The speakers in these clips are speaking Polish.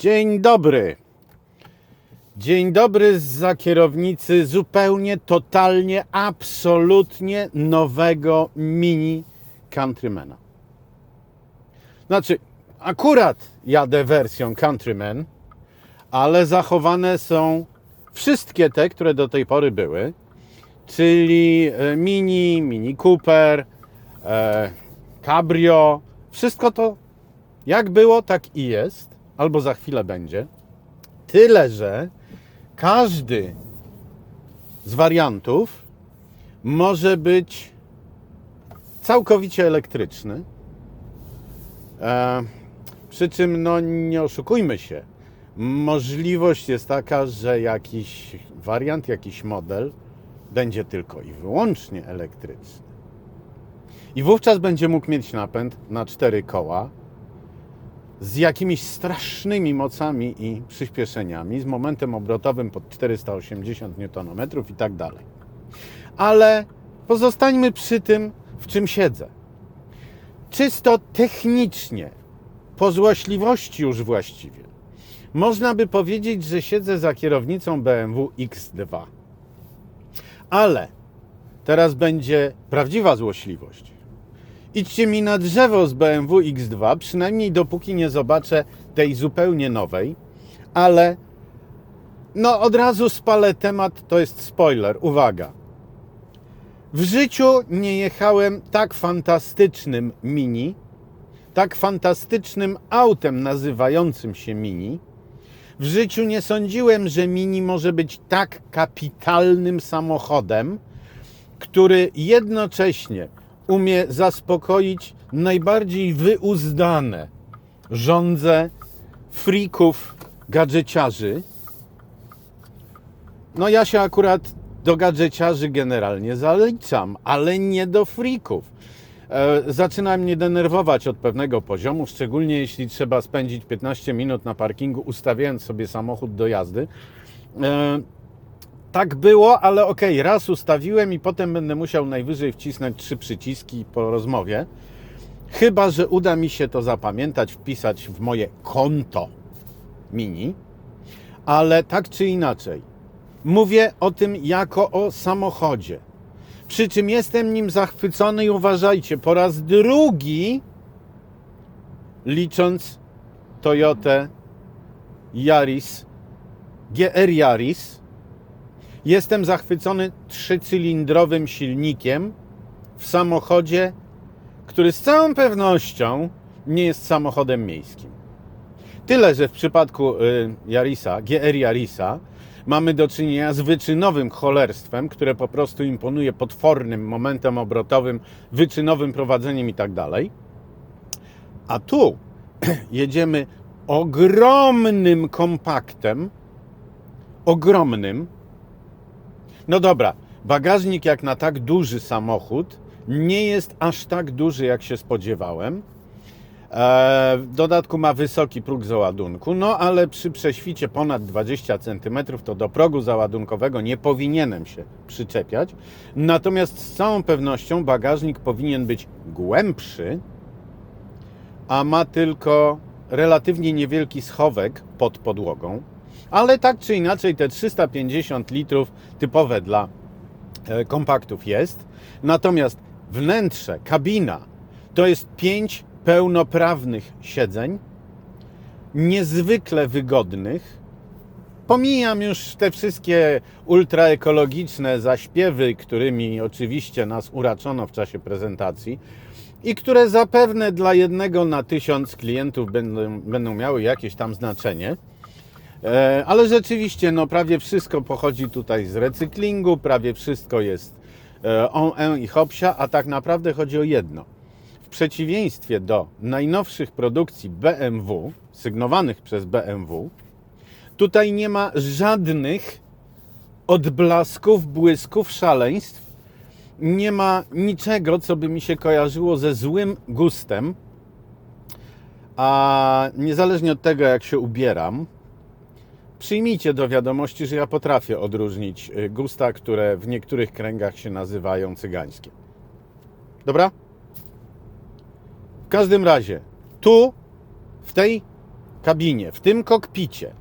Dzień dobry. Dzień dobry za kierownicy zupełnie, totalnie, absolutnie nowego mini Countrymana. Znaczy, akurat jadę wersją Countryman, ale zachowane są wszystkie te, które do tej pory były, czyli e, Mini, Mini Cooper, e, Cabrio, wszystko to jak było, tak i jest, albo za chwilę będzie. Tyle, że każdy z wariantów może być całkowicie elektryczny. E, przy czym, no nie oszukujmy się, możliwość jest taka, że jakiś wariant, jakiś model będzie tylko i wyłącznie elektryczny. I wówczas będzie mógł mieć napęd na cztery koła z jakimiś strasznymi mocami i przyspieszeniami, z momentem obrotowym pod 480 Nm i tak dalej. Ale pozostańmy przy tym, w czym siedzę. Czysto technicznie, po złośliwości już właściwie, można by powiedzieć, że siedzę za kierownicą BMW X2. Ale teraz będzie prawdziwa złośliwość. Idźcie mi na drzewo z BMW X2, przynajmniej dopóki nie zobaczę tej zupełnie nowej, ale no od razu spalę temat, to jest spoiler, uwaga. W życiu nie jechałem tak fantastycznym mini, tak fantastycznym autem nazywającym się mini. W życiu nie sądziłem, że mini może być tak kapitalnym samochodem, który jednocześnie umie zaspokoić najbardziej wyuzdane żądze frików gadżeciarzy. No ja się akurat do gadżeciarzy generalnie zaliczam, ale nie do frików. E, zaczyna mnie denerwować od pewnego poziomu, szczególnie jeśli trzeba spędzić 15 minut na parkingu, ustawiając sobie samochód do jazdy. E, tak było, ale okej, okay, raz ustawiłem i potem będę musiał najwyżej wcisnąć trzy przyciski po rozmowie. Chyba, że uda mi się to zapamiętać, wpisać w moje konto mini, ale tak czy inaczej, mówię o tym jako o samochodzie. Przy czym jestem nim zachwycony i uważajcie, po raz drugi, licząc Toyotę Yaris, GR Yaris, Jestem zachwycony trzycylindrowym silnikiem w samochodzie, który z całą pewnością nie jest samochodem miejskim. Tyle, że w przypadku y, Yarisa, GR Yarisa, mamy do czynienia z wyczynowym cholerstwem, które po prostu imponuje potwornym momentem obrotowym, wyczynowym prowadzeniem i tak dalej. A tu jedziemy ogromnym kompaktem, ogromnym, no dobra, bagażnik jak na tak duży samochód nie jest aż tak duży, jak się spodziewałem. E, w dodatku ma wysoki próg załadunku, no ale przy prześwicie ponad 20 cm to do progu załadunkowego nie powinienem się przyczepiać. Natomiast z całą pewnością bagażnik powinien być głębszy, a ma tylko relatywnie niewielki schowek pod podłogą. Ale tak czy inaczej te 350 litrów typowe dla e, kompaktów jest. Natomiast wnętrze, kabina to jest 5 pełnoprawnych siedzeń, niezwykle wygodnych. Pomijam już te wszystkie ultraekologiczne zaśpiewy, którymi oczywiście nas uraczono w czasie prezentacji i które zapewne dla jednego na tysiąc klientów będą, będą miały jakieś tam znaczenie. E, ale rzeczywiście, no prawie wszystko pochodzi tutaj z recyklingu, prawie wszystko jest e, on en i hopsia, a tak naprawdę chodzi o jedno. W przeciwieństwie do najnowszych produkcji BMW, sygnowanych przez BMW, tutaj nie ma żadnych odblasków, błysków, szaleństw. Nie ma niczego, co by mi się kojarzyło ze złym gustem. A niezależnie od tego, jak się ubieram, Przyjmijcie do wiadomości, że ja potrafię odróżnić y, gusta, które w niektórych kręgach się nazywają cygańskie. Dobra? W każdym razie, tu, w tej kabinie, w tym kokpicie,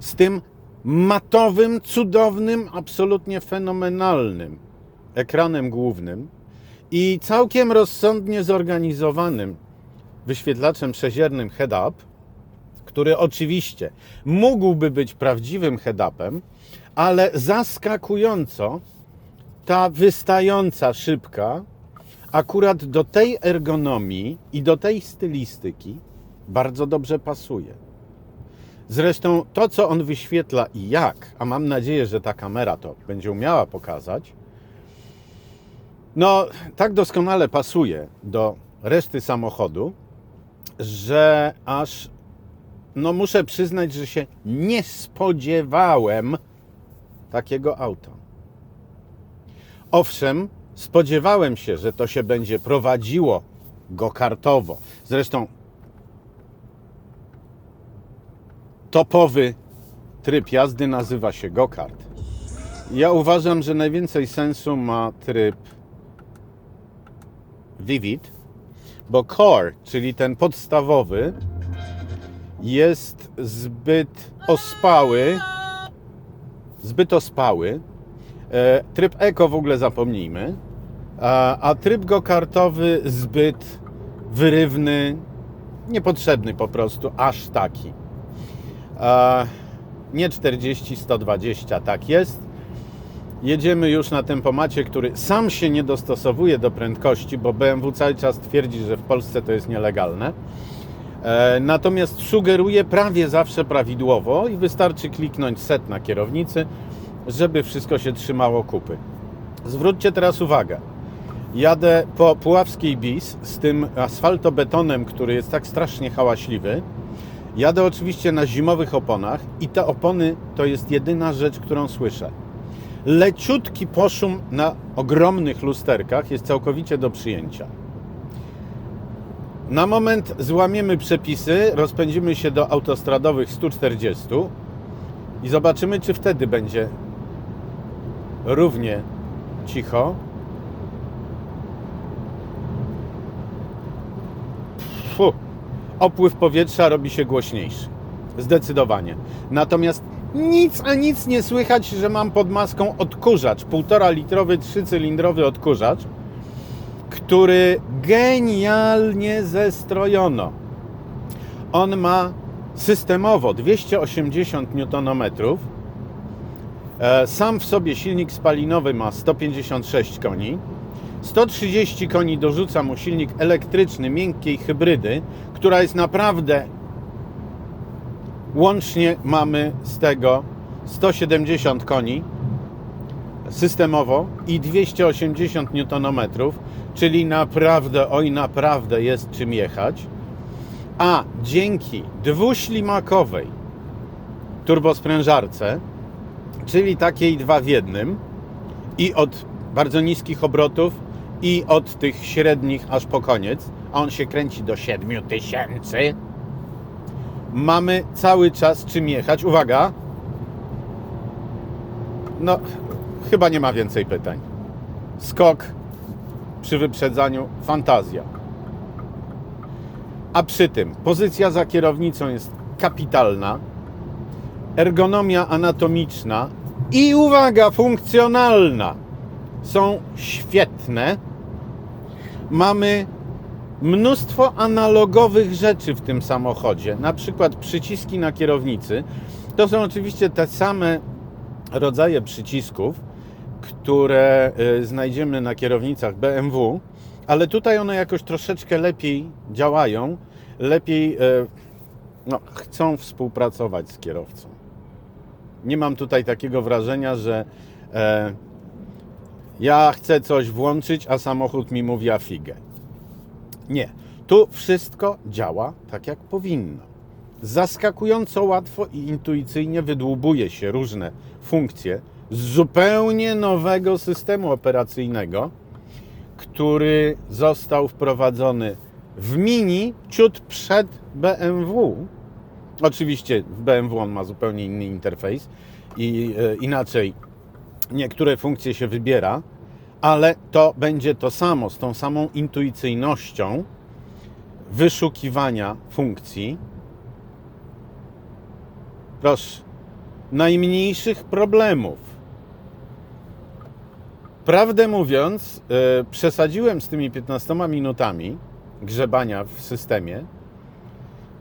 z tym matowym, cudownym, absolutnie fenomenalnym ekranem głównym i całkiem rozsądnie zorganizowanym wyświetlaczem przeziernym head-up, który oczywiście mógłby być prawdziwym head-upem, ale zaskakująco ta wystająca szybka akurat do tej ergonomii i do tej stylistyki bardzo dobrze pasuje. Zresztą to, co on wyświetla i jak, a mam nadzieję, że ta kamera to będzie umiała pokazać, no tak doskonale pasuje do reszty samochodu, że aż no muszę przyznać, że się nie spodziewałem takiego auta. Owszem, spodziewałem się, że to się będzie prowadziło go-kartowo. Zresztą topowy tryb jazdy nazywa się go-kart. Ja uważam, że najwięcej sensu ma tryb Vivid, bo Core, czyli ten podstawowy, jest zbyt ospały, zbyt ospały. E, Tryb Eco w ogóle zapomnijmy, a, tryb go-kartowy zbyt wyrywny, niepotrzebny po prostu, aż taki. Nie 40, 120, tak jest. Jedziemy już na tempomacie, który sam się nie dostosowuje do prędkości, bo BMW cały czas twierdzi, że w Polsce to jest nielegalne. E, Natomiast sugeruje prawie zawsze prawidłowo i wystarczy kliknąć set na kierownicy, żeby wszystko się trzymało kupy. Zwróćcie teraz uwagę. Jadę po Puławskiej Bis z tym asfaltobetonem, który jest tak strasznie hałaśliwy. Jadę oczywiście na zimowych oponach i te opony to jest jedyna rzecz, którą słyszę. Leciutki poszum na ogromnych lusterkach jest całkowicie do przyjęcia. Na moment złamiemy przepisy, rozpędzimy się do autostradowych 140 i zobaczymy, czy wtedy będzie równie cicho. Fu, opływ powietrza robi się głośniejszy. Zdecydowanie. Natomiast nic a nic nie słychać, że mam pod maską odkurzacz, półtora litrowy, trzycylindrowy odkurzacz, który genialnie zestrojono. On ma systemowo 280 Nm. E, Sam w sobie silnik spalinowy ma 156 koni. 130 koni dorzuca mu silnik elektryczny miękkiej hybrydy, która jest naprawdę Łącznie mamy z tego 170 koni systemowo i 280 Nm, czyli naprawdę, oj naprawdę jest czym jechać. A dzięki dwuślimakowej turbosprężarce, czyli takiej dwa w jednym i od bardzo niskich obrotów i od tych średnich aż po koniec, a on się kręci do 7000 mamy cały czas czym jechać. Uwaga. No, chyba nie ma więcej pytań. Skok przy wyprzedzaniu, fantazja. A przy tym pozycja za kierownicą jest kapitalna, ergonomia anatomiczna i uwaga, funkcjonalna są świetne. Mamy mnóstwo analogowych rzeczy w tym samochodzie, na przykład przyciski na kierownicy. To są oczywiście te same rodzaje przycisków, które y, znajdziemy na kierownicach BMW, ale tutaj one jakoś troszeczkę lepiej działają, lepiej y, no, chcą współpracować z kierowcą. Nie mam tutaj takiego wrażenia, że e, ja chcę coś włączyć, a samochód mi mówi a figę. Nie. Tu wszystko działa tak, jak powinno. Zaskakująco łatwo i intuicyjnie wydłubuje się różne funkcje zupełnie nowego systemu operacyjnego, który został wprowadzony w mini ciut przed BMW. Oczywiście w BMW on ma zupełnie inny interfejs i e, inaczej niektóre funkcje się wybiera, ale to będzie to samo, z tą samą intuicyjnością wyszukiwania funkcji. Proszę, najmniejszych problemów. Prawdę mówiąc, e, przesadziłem z tymi 15 minutami grzebania w systemie,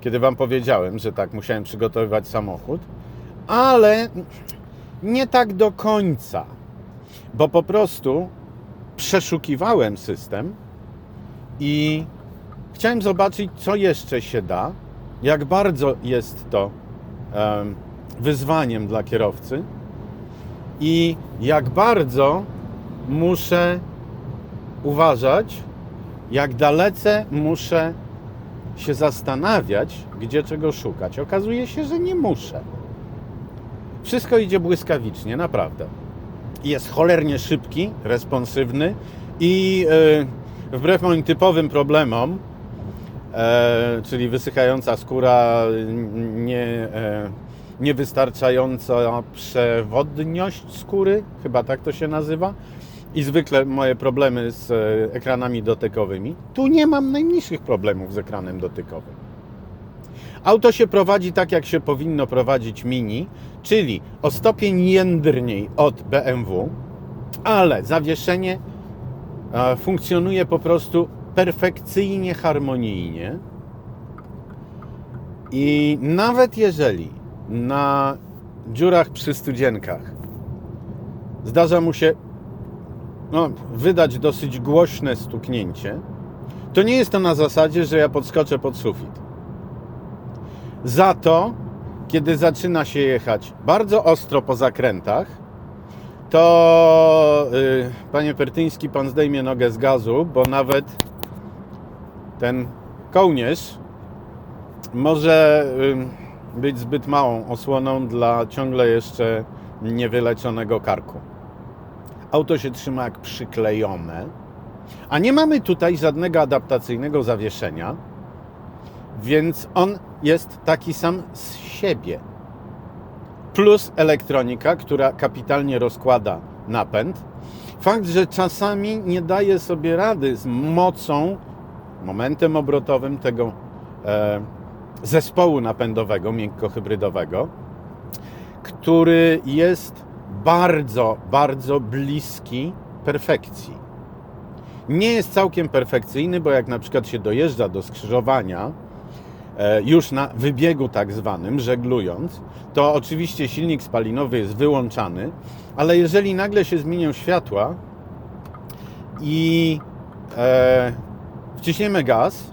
kiedy Wam powiedziałem, że tak musiałem przygotowywać samochód, ale nie tak do końca, bo po prostu przeszukiwałem system i chciałem zobaczyć, co jeszcze się da, jak bardzo jest to em, wyzwaniem dla kierowcy i jak bardzo muszę uważać, jak dalece muszę się zastanawiać, gdzie czego szukać. Okazuje się, że nie muszę. Wszystko idzie błyskawicznie, naprawdę. Jest cholernie szybki, responsywny i e, wbrew moim typowym problemom, e, czyli wysychająca skóra, nie, e, niewystarczająca przewodność skóry, chyba tak to się nazywa, i zwykle moje problemy z e, ekranami dotykowymi. Tu nie mam najmniejszych problemów z ekranem dotykowym. Auto się prowadzi tak, jak się powinno prowadzić Mini, czyli o stopień jędrniej od BMW, ale zawieszenie e, funkcjonuje po prostu perfekcyjnie, harmonijnie. I nawet jeżeli na dziurach przy studzienkach zdarza mu się no, wydać dosyć głośne stuknięcie, to nie jest to na zasadzie, że ja podskoczę pod sufit. Za to, kiedy zaczyna się jechać bardzo ostro po zakrętach, to yy, panie Pertyński, pan zdejmie nogę z gazu, bo nawet ten kołnierz może yy, być zbyt małą osłoną dla ciągle jeszcze niewyleczonego karku. Auto się trzyma jak przyklejone, a nie mamy tutaj żadnego adaptacyjnego zawieszenia, więc on jest taki sam z siebie. Plus elektronika, która kapitalnie rozkłada napęd. Fakt, że czasami nie daje sobie rady z mocą, momentem obrotowym tego e, zespołu napędowego, miękko-hybrydowego, który jest bardzo, bardzo bliski perfekcji. Nie jest całkiem perfekcyjny, bo jak na przykład się dojeżdża do skrzyżowania, e, już na wybiegu tak zwanym, żeglując, to oczywiście silnik spalinowy jest wyłączany, ale jeżeli nagle się zmienią światła i e, wciśniemy gaz,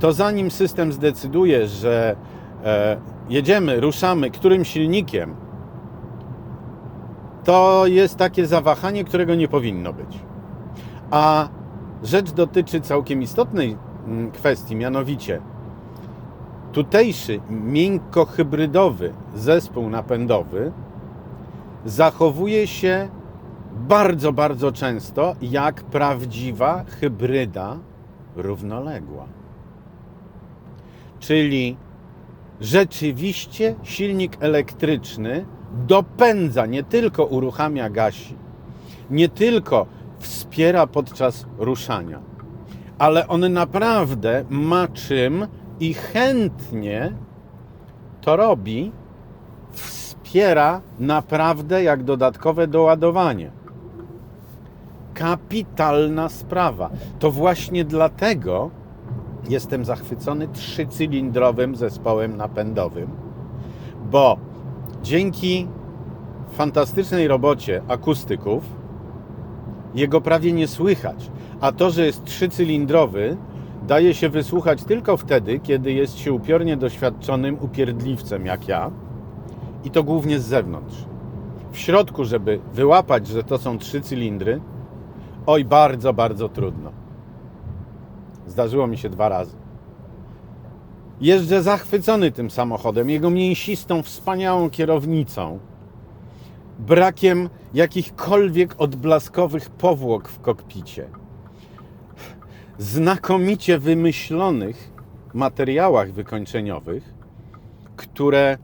to zanim system zdecyduje, że e, jedziemy, ruszamy, którym silnikiem, to jest takie zawahanie, którego nie powinno być. A rzecz dotyczy całkiem istotnej mm, kwestii, mianowicie tutejszy miękko-hybrydowy zespół napędowy zachowuje się bardzo, bardzo często jak prawdziwa hybryda równoległa. Czyli rzeczywiście silnik elektryczny dopędza, nie tylko uruchamia gasi, nie tylko wspiera podczas ruszania, ale on naprawdę ma czym i chętnie to robi, wspiera naprawdę jak dodatkowe doładowanie. Kapitalna sprawa. To właśnie dlatego jestem zachwycony trzycylindrowym zespołem napędowym, bo dzięki fantastycznej robocie akustyków jego prawie nie słychać. A to, że jest trzycylindrowy, daje się wysłuchać tylko wtedy, kiedy jest się upiornie doświadczonym upierdliwcem jak ja i to głównie z zewnątrz. W środku, żeby wyłapać, że to są trzy cylindry, oj, bardzo, bardzo trudno. Zdarzyło mi się dwa razy. Jeżdżę zachwycony tym samochodem, jego mięsistą, wspaniałą kierownicą, brakiem jakichkolwiek odblaskowych powłok w kokpicie, znakomicie wymyślonych materiałach wykończeniowych, które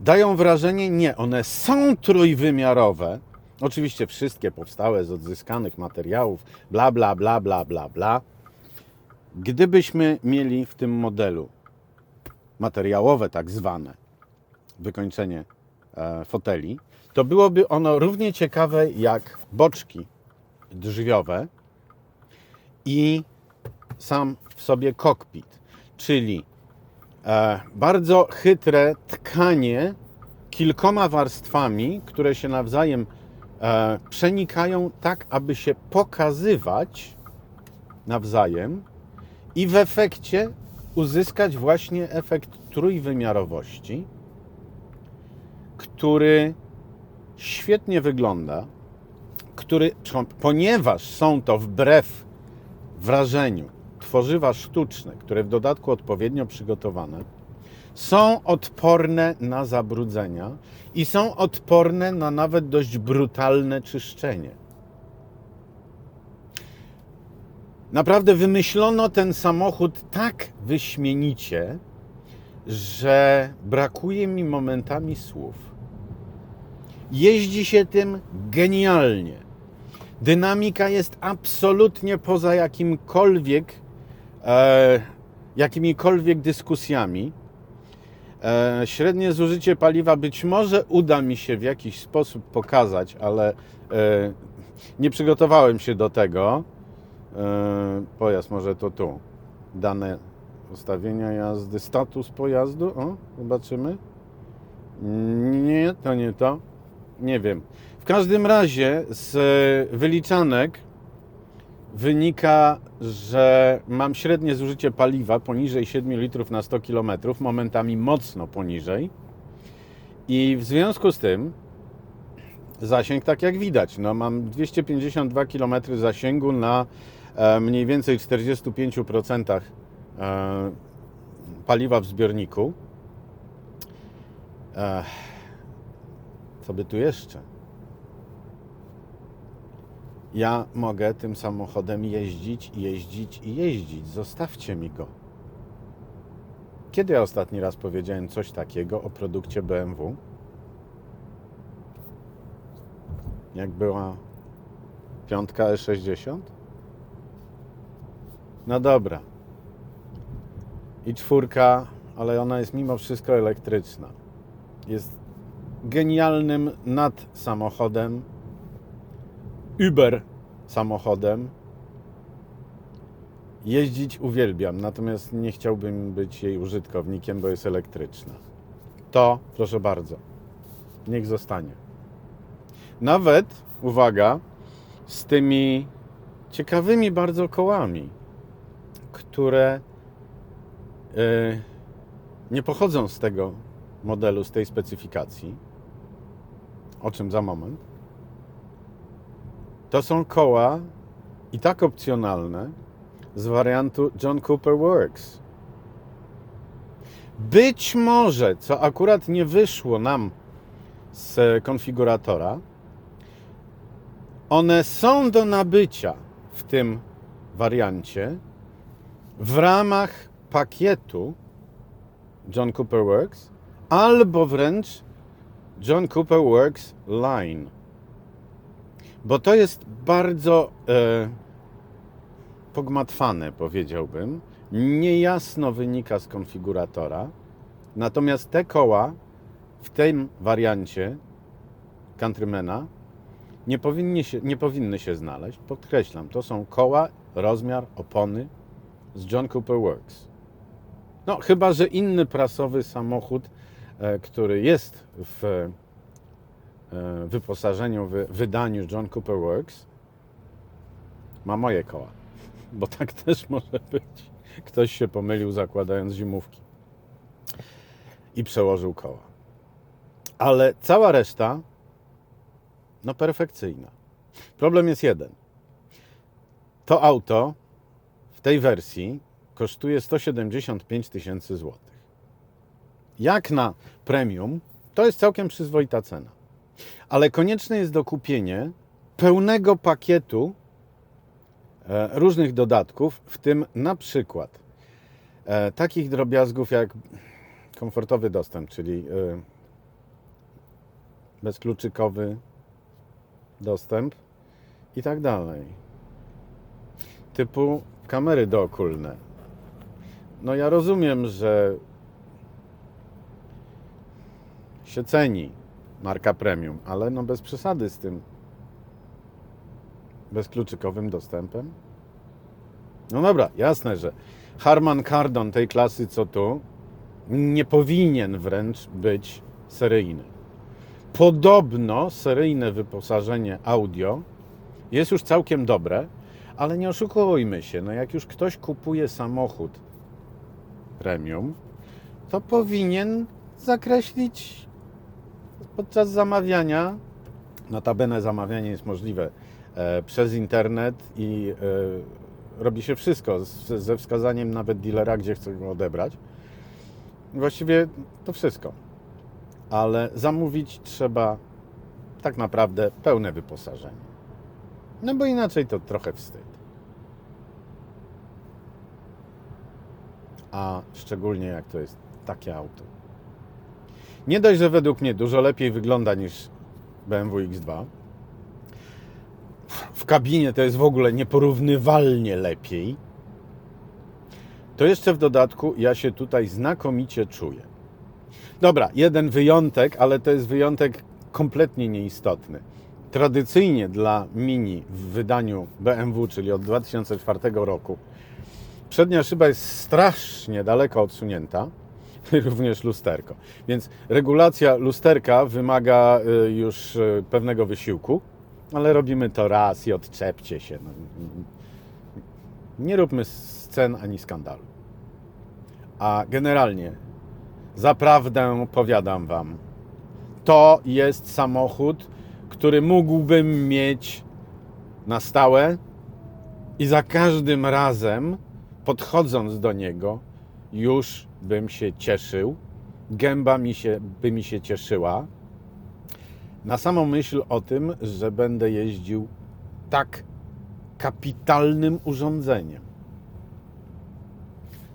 dają wrażenie, nie, one są trójwymiarowe. Oczywiście wszystkie powstałe z odzyskanych materiałów, bla, bla, bla, bla, bla, bla. Gdybyśmy mieli w tym modelu materiałowe tak zwane wykończenie e, foteli, to byłoby ono równie ciekawe jak boczki drzwiowe i sam w sobie kokpit, czyli e, bardzo chytre tkanie kilkoma warstwami, które się nawzajem e, przenikają tak, aby się pokazywać nawzajem i w efekcie uzyskać właśnie efekt trójwymiarowości, który świetnie wygląda, który, ponieważ są to wbrew wrażeniu tworzywa sztuczne, które w dodatku odpowiednio przygotowane, są odporne na zabrudzenia i są odporne na nawet dość brutalne czyszczenie. Naprawdę wymyślono ten samochód tak wyśmienicie, że brakuje mi momentami słów. Jeździ się tym genialnie. Dynamika jest absolutnie poza jakimkolwiek, e, jakimikolwiek dyskusjami. E, średnie zużycie paliwa być może uda mi się w jakiś sposób pokazać, ale e, nie przygotowałem się do tego. E, pojazd może to tu. Dane ustawienia jazdy, status pojazdu. O, zobaczymy. Nie, to nie to. Nie wiem. W każdym razie z wyliczanek wynika, że mam średnie zużycie paliwa poniżej 7 litrów na 100 km, momentami mocno poniżej. I w związku z tym zasięg, tak jak widać, no mam 252 km zasięgu na e, mniej więcej 45% e, paliwa w zbiorniku. E, co by tu jeszcze? Ja mogę tym samochodem jeździć, jeździć i jeździć. Zostawcie mi go. Kiedy ja ostatni raz powiedziałem coś takiego o produkcie BMW? Jak była piątka E60? No dobra. I czwórka, ale ona jest mimo wszystko elektryczna. Jest genialnym nad samochodem Uber samochodem. Jeździć uwielbiam, natomiast nie chciałbym być jej użytkownikiem, bo jest elektryczna. To, proszę bardzo, niech zostanie. Nawet, uwaga, z tymi ciekawymi bardzo kołami, które yy, nie pochodzą z tego modelu, z tej specyfikacji, o czym za moment to są koła i tak opcjonalne z wariantu John Cooper Works. Być może, co akurat nie wyszło nam z konfiguratora, one są do nabycia w tym wariancie w ramach pakietu John Cooper Works albo wręcz John Cooper Works Line bo to jest bardzo e, pogmatwane, powiedziałbym. Niejasno wynika z konfiguratora. Natomiast te koła w tym wariancie Countrymana nie, się, nie powinny się znaleźć. Podkreślam, to są koła, rozmiar, opony z John Cooper Works. No, chyba że inny prasowy samochód, e, który jest w E, wyposażeniu, w wydaniu John Cooper Works ma moje koła. Bo tak też może być. Ktoś się pomylił zakładając zimówki i przełożył koła. Ale cała reszta no perfekcyjna. Problem jest jeden. To auto w tej wersji kosztuje 175 tysięcy złotych. Jak na premium, to jest całkiem przyzwoita cena ale konieczne jest dokupienie pełnego pakietu e, różnych dodatków, w tym na przykład e, takich drobiazgów jak komfortowy dostęp, czyli e, bezkluczykowy dostęp i tak dalej. Typu kamery dookulne. No ja rozumiem, że się ceni marka premium, ale no bez przesady z tym bezkluczykowym dostępem. No dobra, jasne, że Harman Kardon tej klasy co tu nie powinien wręcz być seryjny. Podobno seryjne wyposażenie audio jest już całkiem dobre, ale nie oszukujmy się, no jak już ktoś kupuje samochód premium, to powinien zakreślić podczas zamawiania, notabene zamawianie jest możliwe e, przez internet i e, robi się wszystko z, ze wskazaniem nawet dealera, gdzie chce go odebrać. Właściwie to wszystko. Ale zamówić trzeba tak naprawdę pełne wyposażenie. No bo inaczej to trochę wstyd. A szczególnie jak to jest takie auto. Nie dość, że według mnie dużo lepiej wygląda niż BMW X2. W kabinie to jest w ogóle nieporównywalnie lepiej. To jeszcze w dodatku ja się tutaj znakomicie czuję. Dobra, jeden wyjątek, ale to jest wyjątek kompletnie nieistotny. Tradycyjnie dla Mini w wydaniu BMW, czyli od 2004 roku, przednia szyba jest strasznie daleko odsunięta, również lusterko. Więc regulacja lusterka wymaga y, już y, pewnego wysiłku, ale robimy to raz i odczepcie się. No, nie róbmy scen ani skandalu. A generalnie, zaprawdę powiadam Wam, to jest samochód, który mógłbym mieć na stałe i za każdym razem podchodząc do niego już bym się cieszył, gęba mi się, by mi się cieszyła. Na samą myśl o tym, że będę jeździł tak kapitalnym urządzeniem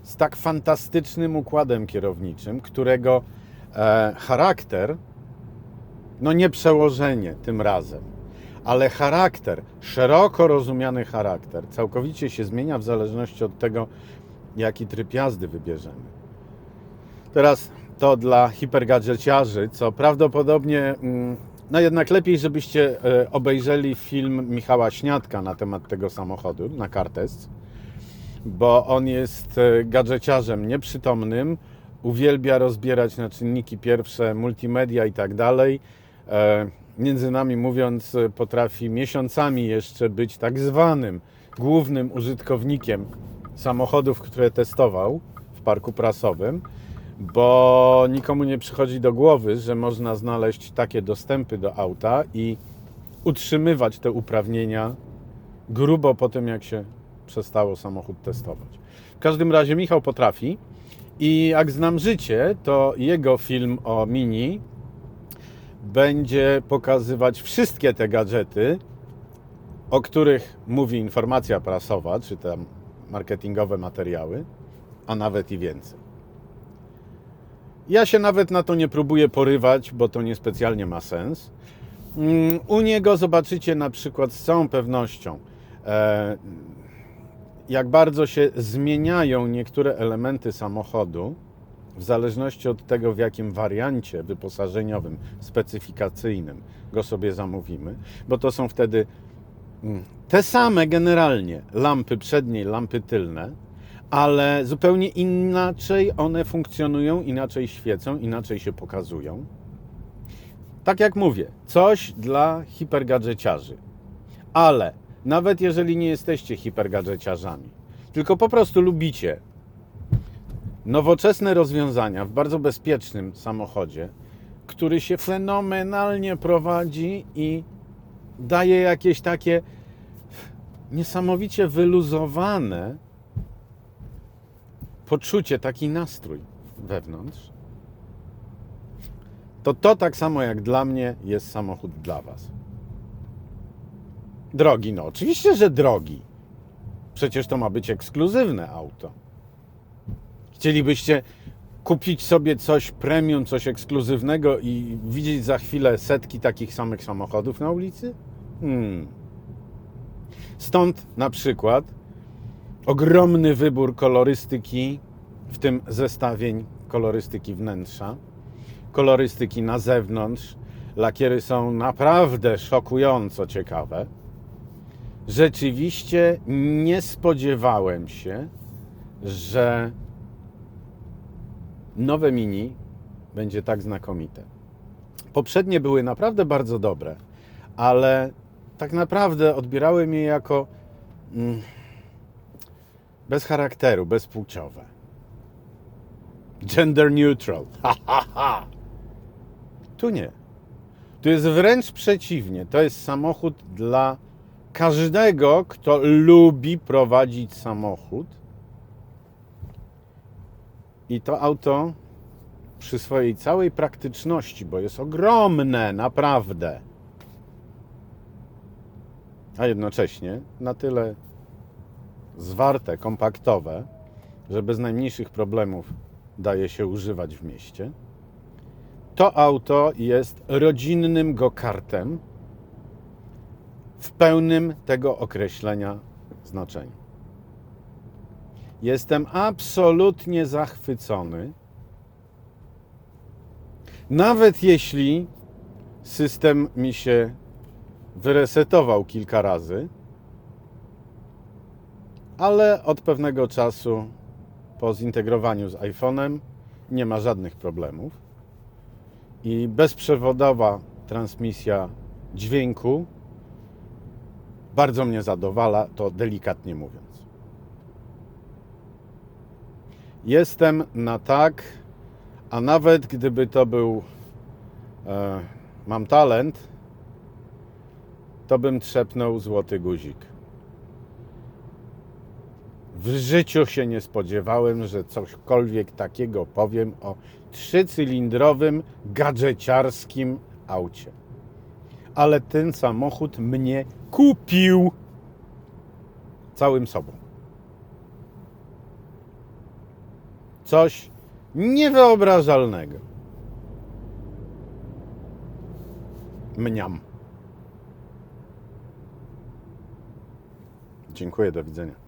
z tak fantastycznym układem kierowniczym, którego e, charakter, no nie przełożenie tym razem, ale charakter, szeroko rozumiany charakter, całkowicie się zmienia w zależności od tego, jaki tryb jazdy wybierzemy. Teraz to dla hipergadżeciarzy, co prawdopodobnie, mm, no jednak lepiej, żebyście e, obejrzeli film Michała Śniadka na temat tego samochodu, na Kartest, bo on jest e, gadżeciarzem nieprzytomnym, uwielbia rozbierać na czynniki pierwsze, multimedia i tak dalej. Między nami mówiąc, e, potrafi miesiącami jeszcze być tak zwanym głównym użytkownikiem samochodów, które testował w parku prasowym, bo nikomu nie przychodzi do głowy, że można znaleźć takie dostępy do auta i utrzymywać te uprawnienia grubo po tym, jak się przestało samochód testować. W każdym razie Michał potrafi i jak znam życie, to jego film o Mini będzie pokazywać wszystkie te gadżety, o których mówi informacja prasowa, czy tam marketingowe materiały, a nawet i więcej. Ja się nawet na to nie próbuję porywać, bo to niespecjalnie ma sens. Mm, U niego zobaczycie na przykład z całą pewnością, e, jak bardzo się zmieniają niektóre elementy samochodu w zależności od tego, w jakim wariancie wyposażeniowym, specyfikacyjnym go sobie zamówimy, bo to są wtedy mm, te same generalnie lampy przednie lampy tylne, ale zupełnie inaczej one funkcjonują, inaczej świecą, inaczej się pokazują. Tak jak mówię, coś dla hipergadżeciarzy. Ale nawet jeżeli nie jesteście hipergadżeciarzami, tylko po prostu lubicie nowoczesne rozwiązania w bardzo bezpiecznym samochodzie, który się fenomenalnie prowadzi i daje jakieś takie niesamowicie wyluzowane poczucie, taki nastrój wewnątrz, to to tak samo jak dla mnie jest samochód dla Was. Drogi, no oczywiście, że drogi. Przecież to ma być ekskluzywne auto. Chcielibyście kupić sobie coś premium, coś ekskluzywnego i widzieć za chwilę setki takich samych samochodów na ulicy? Hmm. Stąd na przykład ogromny wybór kolorystyki, w tym zestawień kolorystyki wnętrza, kolorystyki na zewnątrz. Lakiery są naprawdę szokująco ciekawe. Rzeczywiście nie spodziewałem się, że nowe Mini będzie tak znakomite. Poprzednie były naprawdę bardzo dobre, ale tak naprawdę odbierałem je jako mm, bez charakteru, bezpłciowe. Gender neutral. Ha, ha, ha. Tu nie. Tu jest wręcz przeciwnie. To jest samochód dla każdego, kto lubi prowadzić samochód. I to auto przy swojej całej praktyczności, bo jest ogromne, naprawdę, a jednocześnie na tyle zwarte, kompaktowe, że bez najmniejszych problemów daje się używać w mieście. To auto jest rodzinnym go-kartem w pełnym tego określenia znaczeniu. Jestem absolutnie zachwycony. Nawet jeśli system mi się wyresetował kilka razy, ale od pewnego czasu po zintegrowaniu z iPhone'em nie ma żadnych problemów. I bezprzewodowa transmisja dźwięku bardzo mnie zadowala, to delikatnie mówiąc. Jestem na tak, a nawet gdyby to był e, mam talent, to bym trzepnął złoty guzik. W życiu się nie spodziewałem, że cośkolwiek takiego powiem o trzycylindrowym, gadżeciarskim aucie. Ale ten samochód mnie kupił całym sobą. Coś niewyobrażalnego. Mniam. Dziękuję, do widzenia.